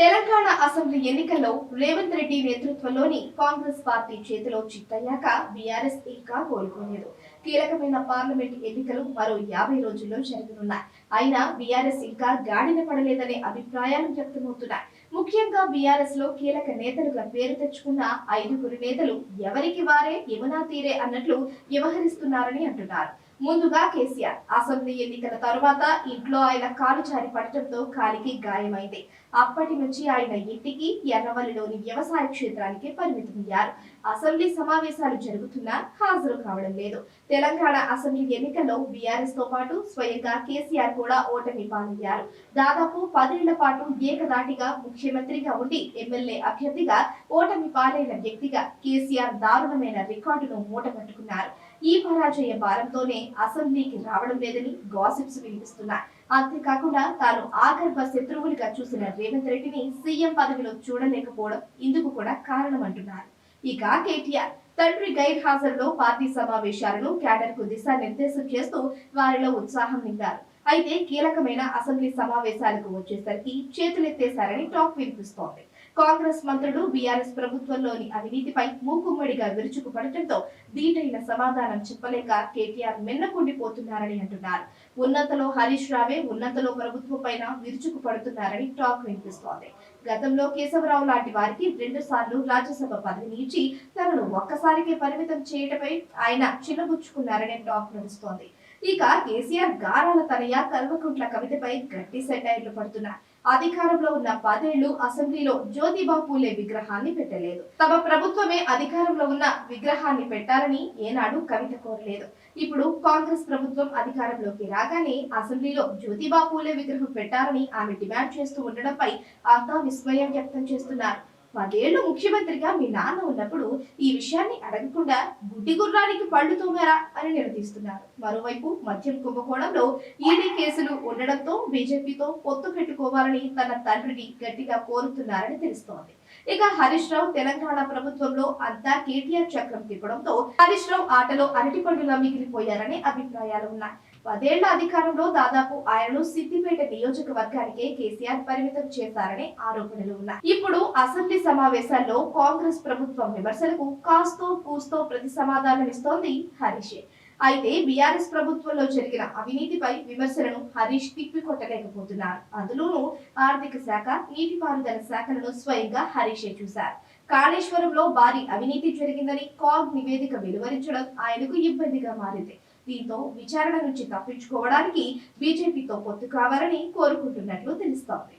Telangana assembly ఎన్నికల్లో రేవంత్ రెడ్డి నేతృత్వంలోని Congress party చేతిలో చిత్తయ్యాక బీఆర్ఎస్ ఇంకా కోలుకోలేదు. కీలకమైన పార్లమెంట్ ఎన్నికలు మరో యాభై రోజుల్లో జరగనున్నాయి. అయినా బీఆర్ఎస్ ఇంకా గాడిన పడలేదనే అభిప్రాయాలు వ్యక్తమవుతున్నాయి. ముఖ్యంగా బీఆర్ఎస్లో కీలక నేతలుగా పేరు తెచ్చుకున్న ఐదుగురు నేతలు ఎవరికి వారే యమునా తీరే అన్నట్లు వ్యవహరిస్తున్నారని అంటున్నారు. ముందుగా కేసీఆర్ అసెంబ్లీ ఎన్నికల తరువాత ఇంట్లో ఆయన కాలు జారి పడటంతో కాలికి గాయమైంది. అప్పటి నుంచి ఆయన ఇంటికి ఎర్రవల్లిలోని వ్యవసాయ క్షేత్రానికి పరిమితమయ్యారు అసెంబ్లీ సమావేశాలు జరుగుతున్నా హాజరు కావడం లేదు. తెలంగాణ అసెంబ్లీ ఎన్నికల్లో బీఆర్ఎస్తో పాటు స్వయంగా కేసీఆర్ కూడా ఓటమి పాలయ్యారు. దాదాపు పదేళ్ళ పాటు ఏకదాటిగా ముఖ్యమంత్రిగా ఉండి ఎమ్మెల్యే అభ్యర్థిగా ఓటమి పాలైన వ్యక్తిగా కేసీఆర్ దారుణమైన రికార్డును మూటగట్టుకున్నారు. ఈ పరాజయ భారంతోనే అసెంబ్లీకి రావడం లేదని గాసిప్స్ వినిపిస్తున్నాయి. అంతేకాకుండా తాను ఆగర్భ శత్రువులుగా చూసిన రేవంత్ రెడ్డిని సీఎం పదవిలో చూడలేకపోవడం ఇందుకు కూడా కారణమంటున్నారు. ఇక కేటీఆర్ తండ్రి గైర్ హాజరులో పార్టీ సమావేశాలను క్యాడర్కు దిశానిర్దేశం చేస్తూ వారిలో ఉత్సాహం నింపారు అయితే కీలకమైన అసెంబ్లీ సమావేశాలకు వచ్చేసరికి చేతులెత్తేశారని టాక్ వినిపిస్తోంది. కాంగ్రెస్ మంత్రులు బీఆర్ఎస్ ప్రభుత్వంలోని అవినీతిపై మూకుమ్మడిగా విరుచుకుపడటంతో దీటైన సమాధానం చెప్పలేక కేటీఆర్ మిన్నకుండిపోతున్నారని అంటున్నారు. ఉన్నతలో హరీష్ రావే ఉన్నతలో ప్రభుత్వం పైన విరుచుకుపడుతున్నారని టాక్ వినిపిస్తోంది. గతంలో కేశవరావు లాంటి వారికి రెండు సార్లు రాజ్యసభ పదవిని ఇచ్చి తనను ఒక్కసారికే పరిమితం చేయటపై ఆయన చిన్నబుచ్చుకున్నారనే టాక్ నడుస్తోంది ఇక కేసీఆర్ గారాల తనయ కల్వకుంట్ల కవితపై గట్టి సెటైర్లు పడుతున్నారు. అధికారంలో ఉన్న పదేళ్ళు అసెంబ్లీలో జ్యోతిబా పూలే విగ్రహాన్ని పెట్టలేదు. తమ ప్రభుత్వమే అధికారంలో ఉన్న విగ్రహాన్ని పెట్టాలని ఏనాడు కవిత కోరలేదు. ఇప్పుడు కాంగ్రెస్ ప్రభుత్వం అధికారంలోకి రాగానే అసెంబ్లీలో జ్యోతిబా పూలే విగ్రహం పెట్టాలని ఆమె డిమాండ్ చేస్తూ ఉండడంపై అంతా విస్మయం వ్యక్తం చేస్తున్నారు. పదేళ్ళు ముఖ్యమంత్రిగా మీ నాన్న ఉన్నప్పుడు ఈ విషయాన్ని అడగకుండా గుడ్డి గుర్రానికి పళ్ళు తూగారా అని నిలదీస్తున్నారు మరోవైపు మద్యం కుంభకోణంలో ఈడీ కేసులు ఉండడంతో బీజేపీతో పొత్తు పెట్టుకోవాలని తన తండ్రిని గట్టిగా కోరుతున్నారని తెలుస్తోంది. ఇక హరీష్ రావు తెలంగాణ ప్రభుత్వంలో అంతా కేటీఆర్ చక్రం తిప్పడంతో హరీష్ రావు ఆటలో అరటిపండులా మిగిలిపోయారనే అభిప్రాయాలు ఉన్నాయి. పదేళ్ళ అధికారంలో దాదాపు ఆయనను సిద్దిపేట నియోజకవర్గానికే కేసీఆర్ పరిమితం చేశారనే ఆరోపణలు ఉన్నాయి. ఇప్పుడు అసెంబ్లీ సమావేశాల్లో కాంగ్రెస్ ప్రభుత్వం విమర్శలకు కాస్తో కూస్తో ప్రతి సమాధానమిస్తోంది హరీష్. అయితే బీఆర్ఎస్ ప్రభుత్వంలో జరిగిన అవినీతిపై విమర్శలను హరీష్ తిప్పికొట్టలేకపోతున్నారు. అందులోనూ ఆర్థిక శాఖ నీటిపారుదల శాఖలను స్వయంగా హరీషే చూశారు. కాళేశ్వరంలో భారీ అవినీతి జరిగిందని కాగ్ నివేదిక వెలువరించడం ఆయనకు ఇబ్బందిగా మారింది. దీంతో విచారణ నుంచి తప్పించుకోవడానికి బీజేపీతో పొత్తు కావాలని కోరుకుంటున్నట్లు తెలుస్తోంది.